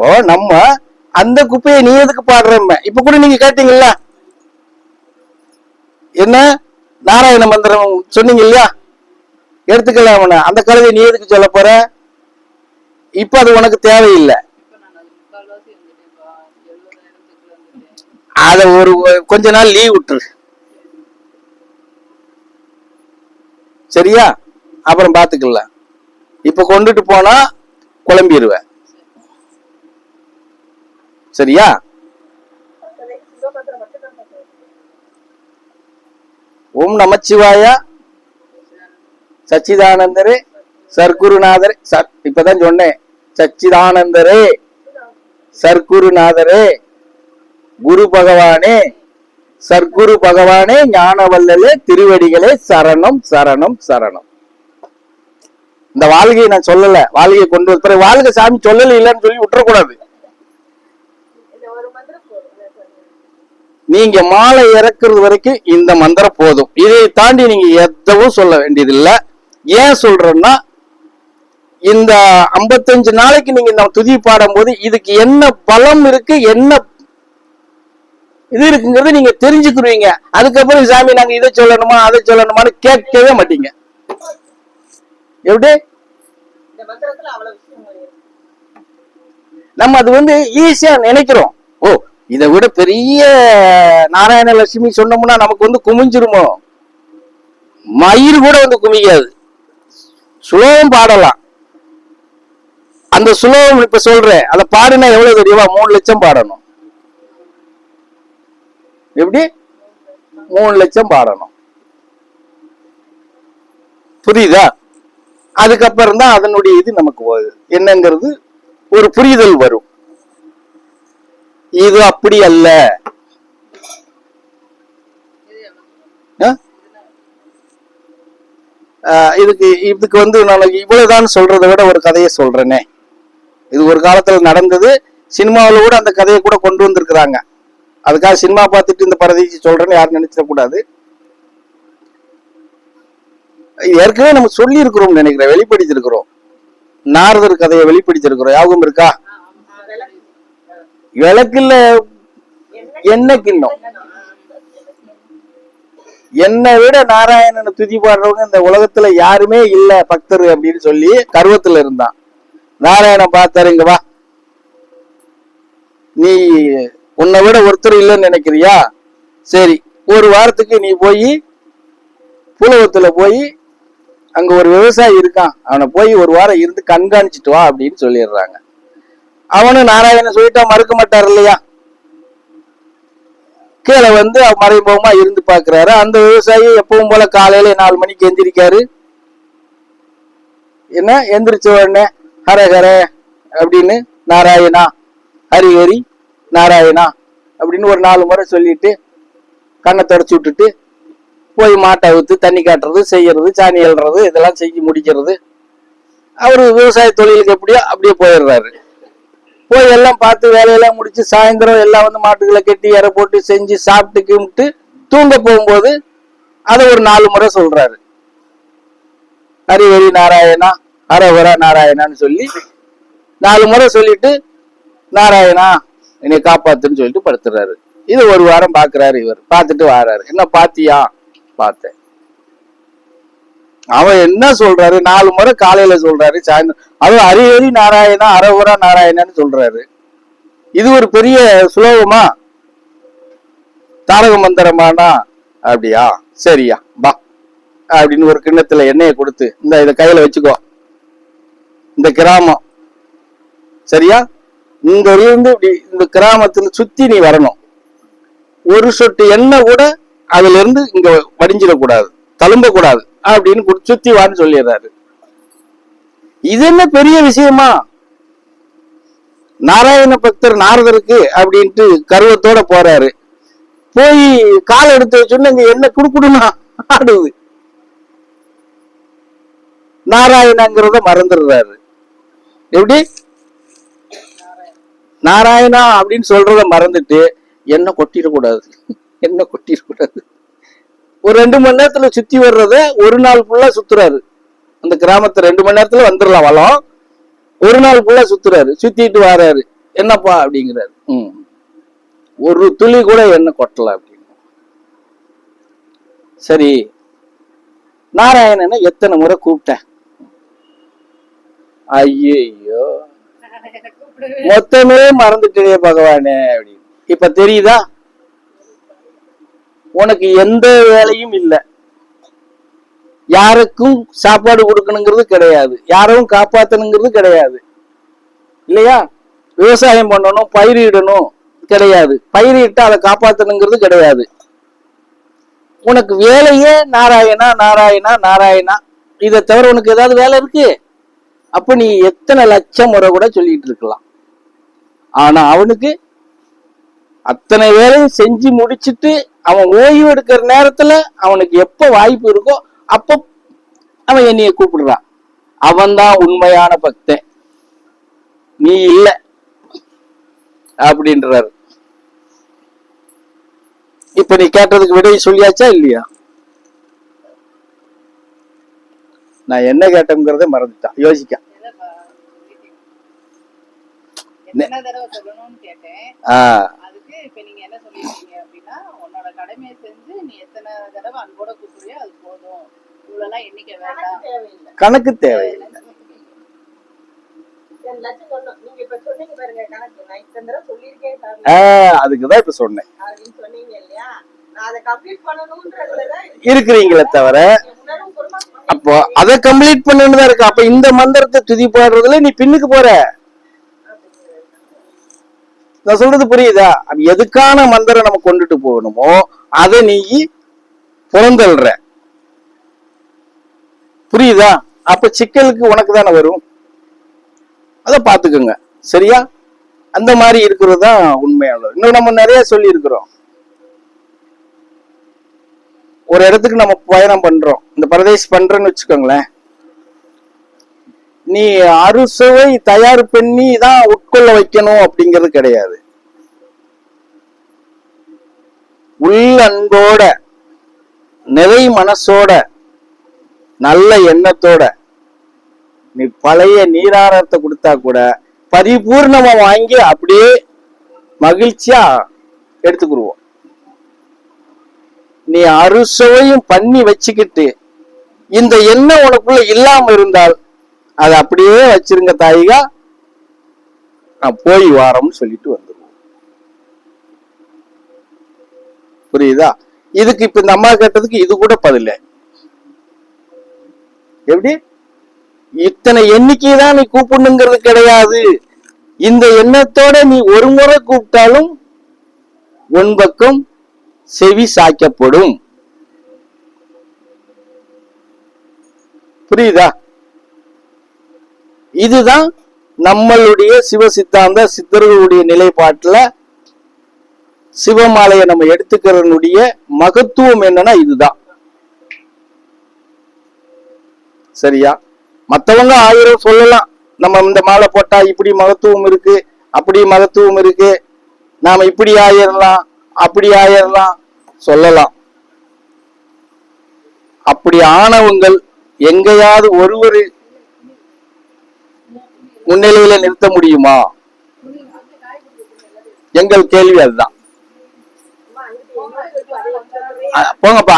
இப்போ நம்ம அந்த குப்பையை நீ எதுக்கு பாடுறம்ம? இப்ப கூட நீங்க கேட்டீங்கல்ல? என்ன? நாராயண மந்திரம் சொன்னீங்க இல்லையா? எடுத்துக்கலாம் அவனை. அந்த கழுதை நீ எதுக்கு சொல்ல போற? இப்ப அது உனக்கு தேவையில்லை. அத ஒரு கொஞ்ச நாள் லீவ் விட்டுரு. சரியா? அப்புறம் பாத்துக்கலாம் இப்ப கொண்டுட்டு போனா குழம்பிடுவேன் சரியா? ஓம் நமச்சிவாயா. சச்சிதானந்தரே சர்க்குருநாதரே சர் இப்பதான் சொன்னேன். சச்சிதானந்தரே சர்க்குருநாதரே குரு பகவானே சர்க்குரு பகவானே ஞானவல்லலே திருவடிகளே சரணம் சரணம் சரணம். இந்த வாழ்கையை நான் சொல்லல. வாழ்கையை கொண்டு வர பிறகு சாமி சொல்லல இல்லைன்னு சொல்லி விட்டுறக்கூடாது. நீங்க மாலை இறக்குறது வரைக்கும் இந்த மந்திரம் போதும். இதை தாண்டி நீங்க எதுவும் சொல்ல வேண்டியதில்லை. ஏன் சொல்றேன்னா இந்த 55 நாளைக்கு நீங்க இந்த துதி பாடும்போது இதுக்கு என்ன பலம் இருக்கு என்ன இது இருக்குங்கிறது நீங்க தெரிஞ்சுக்குருவீங்க அதுக்கப்புறம் சாமி நாங்க இதை சொல்லணுமா அதை சொல்லணுமான்னு கேட்கவே மாட்டீங்க. எப்படி? நம்ம அது வந்து ஈஸியா நினைக்கிறோம். இதை விட பெரிய நாராயண லட்சுமி சொன்னோம்னா நமக்கு வந்து குமிஞ்சிருமோ? மயில் கூட வந்து குமிக்காது. சுலோகம் பாடலாம். அந்த சுலோகம் இப்ப சொல்றேன். அதை பாடினா எவ்வளவு தெரியுமா? மூணு லட்சம் பாடணும். எப்படி? மூணு லட்சம் பாடணும். புரியுதா? அதுக்கப்புறம் தான் அதனுடைய இது நமக்கு என்னங்கிறது ஒரு புரிதல் வரும். இது அப்படி அல்ல. இதுக்கு இதுக்கு வந்து நான் இவ்வளவுதான் சொல்றதை விட ஒரு கதையை சொல்றேனே. இது ஒரு காலத்துல நடந்தது. சினிமாவில் கூட அந்த கதையை கூட கொண்டு வந்திருக்கிறாங்க. அதுக்காக சினிமா பார்த்துட்டு இந்த பரதேசி சொல்றேன்னு யாரும் நினைச்சிடக்கூடாது கூடாது. ஏற்கனவே நம்ம சொல்லி இருக்கிறோம் நினைக்கிறேன் வெளிப்படுத்திருக்கிறோம் நாரதர் கதையை வெளிப்படுத்திருக்கிறோம் ஞாபகம் இருக்கா? விளக்குல என்ன கிண்ணம். என்னை விட நாராயணனை துதி பாடுறவங்க இந்த உலகத்துல யாருமே இல்ல பக்தர் அப்படின்னு சொல்லி கருவத்துல இருந்தான். நாராயணன் பார்த்தாரு இங்க வா. நீ உன்னை விட ஒருத்தர் இல்லைன்னு நினைக்கிறியா? சரி ஒரு வாரத்துக்கு நீ போய் புலவத்துல போய் அங்க ஒரு விவசாயி இருக்கான். அவனை போய் ஒரு வாரம் இருந்து கண்காணிச்சுட்டு வா அப்படின்னு சொல்லிடுறாங்க. அவனும் நாராயணன் சொல்லிட்டா மறுக்க மாட்டார் இல்லையா? கீழே வந்து மறைமுகமா இருந்து பாக்குறாரு அந்த விவசாயி எப்பவும் போல காலையில நாலு மணிக்கு எந்திரிக்காரு. என்ன? எந்திரிச்ச உடனே ஹரஹர அப்படின்னு நாராயணா ஹரி ஹரி நாராயணா அப்படின்னு ஒரு நாலு முறை சொல்லிட்டு கண்ணை தொடச்சு விட்டுட்டு போய் மாட்டை அவுத்து தண்ணி காட்டுறது செய்யறது சாணி எழுறது இதெல்லாம் செஞ்சு முடிக்கிறது. அவரு விவசாய தொழிலுக்கு எப்படியோ அப்படியே போயிடுறாரு. போய் எல்லாம் பார்த்து வேலையெல்லாம் முடிச்சு சாயந்தரம் எல்லாம் வந்து மாட்டுகளை கட்டி இற போட்டு செஞ்சு சாப்பிட்டு கும்பிட்டு தூங்க போகும்போது அதை ஒரு நாலு முறை சொல்றாரு. ஹரிஹரி நாராயணா ஹரஹர நாராயணான்னு சொல்லி நாலு முறை சொல்லிட்டு நாராயணா என்னை காப்பாத்துன்னு சொல்லிட்டு படுத்துறாரு. இது ஒரு வாரம் பாக்குறாரு இவர். பார்த்துட்டு வாராரு. என்ன பாத்தியா? பார்த்தேன். அவன் என்ன சொல்றாரு? நாலு முறை காலையில சொல்றாரு சாயந்தரம். அதுவும் அரியறி நாராயணா அரகுரா நாராயணான்னு சொல்றாரு. இது ஒரு பெரிய சுலோகமா? தாரக மந்திரமானா? அப்படியா? சரியா பா அப்படின்னு ஒரு கிண்ணத்துல எண்ணெயை கொடுத்து இந்த இதை கையில வச்சுக்கோ. இந்த கிராமம். சரியா? இங்க இருந்து இப்படி இந்த கிராமத்துல சுத்தி நீ வரணும். ஒரு சொட்டு எண்ணெய் கூட அதுல இருந்து இங்க வடிஞ்சிடக்கூடாது. தழும்ப கூடாது அப்படின்னு குடு- சுத்தி வான்னு சொல்லிடுறாரு. இது என்ன பெரிய விஷயமா? நாராயண பக்தர் நாரதருக்கு அப்படின்ட்டு கருவத்தோட போறாரு. போய் கால் எடுத்து வச்சுன்னு இங்க என்ன குடுக்குடுனா ஆடுது. நாராயணங்கிறத மறந்துடுறாரு. எப்படி? நாராயணா அப்படின்னு சொல்றத மறந்துட்டு என்ன கொட்டிடக்கூடாது. என்ன கொட்டிடக்கூடாது. ஒரு ரெண்டு மணி நேரத்துல சுத்தி வர்றத ஒரு நாள் ஃபுல்லா சுத்துறாரு. அந்த கிராமத்தை ரெண்டு மணி நேரத்துல வந்துடலாம் வளம். ஒரு நாள் ஃபுல்லா சுத்துறாரு. சுத்திட்டு வராரு. என்னப்பா அப்படிங்கிறாரு. ம். ஒரு துளி கூட என்ன கொட்டல அப்படின்னு. சரி. நாராயணனை எத்தனை முறை கூப்பிட்டேன்? ஐயோ மொத்தமே மறந்துட்டே பகவானே அப்படின்னு. இப்ப தெரியுதா? உனக்கு எந்த வேலையும் இல்லை. யாருக்கும் சாப்பாடு கொடுக்கணுங்கிறது கிடையாது. யாரும் காப்பாத்தணுங்கிறது கிடையாது. இல்லையா? விவசாயம் பண்ணணும் பயிரிடணும் கிடையாது. பயிரிட்டு அதை காப்பாத்தணுங்கிறது கிடையாது. உனக்கு வேலையே நாராயணா நாராயணா நாராயணா. இதை தவிர உனக்கு ஏதாவது வேலை இருக்கு? அப்ப நீ எத்தனை லட்சம் முறை கூட சொல்லிட்டு இருக்கலாம். ஆனா அவனுக்கு அத்தனை வேலையும் செஞ்சு முடிச்சிட்டு அவன் ஓய்வு எடுக்கிற நேரத்துல அவனுக்கு எப்ப வாய்ப்பு இருக்கோ அப்போ அவன் என்னைய கூப்பிடுறான். அவன்தான் உண்மையான பக்தன். நீ இல்ல. அப்படின்றாரு. இப்ப நீ கேட்டதுக்கு விடை சொல்லியாச்சா இல்லையா? நான் என்ன கேட்டேங்கிறத மறந்துட்டான். யோசிக்க. ஆஹ் அதுக்கு இப்ப நீங்க என்ன சொல்லிருக்கீங்க அப்படின்னா உன்னோட கடமையை செஞ்சு நீ எத்தனை தடவை அன்போட கூப்பிடுறியோ அது போதும். இவ்வளவுலாம் எண்ணிக்கை வேண்டாம். கணக்கு தேவையில்லை. அதுக்குதான் இப்ப சொன்னேன். அப்படின்னு சொன்னீங்க இல்லையா? நான் அதை கம்ப்ளீட் பண்ணணும்ன்றதுலதான் இருக்கிறீங்களே தவிர அப்போ அதை கம்ப்ளீட் பண்ணணும்னு தான் இருக்கு. அப்ப இந்த மந்திரத்தை துதி பாடுறதுல நீ பின்னுக்கு போற. நான் சொல்றது புரியுதா? அது எதுக்கான மந்திரம் நம்ம கொண்டுட்டு போகணுமோ அதை நீ புறந்தல்ற புரியுதா? அப்ப சிக்கலுக்கு உனக்கு தானே வரும்? அதை பார்த்துக்கோங்க. சரியா? அந்த மாதிரி இருக்கிறது தான் உண்மையானது. இன்னும் நம்ம நிறைய சொல்லி இருக்கிறோம் ஒரு இடத்துக்கு நம்ம பயணம் பண்றோம். இந்த பிரதேசம் பண்றோம்னு வச்சுக்கோங்களேன். நீ அறுசுவை தயார் பண்ணி தான் உட்கொள்ள வைக்கணும் அப்படிங்கிறது கிடையாது. உள்ள அன்போட நிறை மனசோட நல்ல எண்ணத்தோட நீ பழைய நீராரத்தை கொடுத்தா கூட பரிபூர்ணமா வாங்கி அப்படியே மகிழ்ச்சியா எடுத்துக்கிடுவோம் நீ அறுசுவையும் பண்ணி வச்சுக்கிட்டு இந்த எண்ணம் உனக்குள்ள இல்லாம இருந்தால் அதை அப்படியே வச்சிருங்க தாயிகா. நான் போய் வாரம்னு சொல்லிட்டு வந்துடுவோம் புரியுதா? இதுக்கு இப்ப இந்த அம்மா கேட்டதுக்கு இது கூட பதில் எப்படி? இத்தனை எண்ணிக்கை தான் நீ கூப்பிடணுங்கிறது கிடையாது. இந்த எண்ணத்தோட நீ ஒரு முறை கூப்பிட்டாலும் உன் பக்கம் செவி சாய்க்கப்படும். புரியுதா? இதுதான் நம்மளுடைய சிவ சித்தாந்த சித்தர்களுடைய நிலைப்பாட்டுல சிவமாலையை நம்ம எடுத்துக்கிறனுடைய மகத்துவம் என்னன்னா இதுதான். சரியா? மத்தவங்க ஆயிரம் சொல்லலாம். நம்ம இந்த மாலை போட்டா இப்படி மகத்துவம் இருக்கு அப்படி மகத்துவம் இருக்கு. நாம இப்படி ஆயிரலாம் அப்படி ஆயிரலாம் சொல்லலாம். அப்படி ஆனவங்கள் எங்கேயாவது ஒருவர் முன்னிலையில நிறுத்த முடியுமா? எங்கள் கேள்வி அதுதான். போங்கப்பா.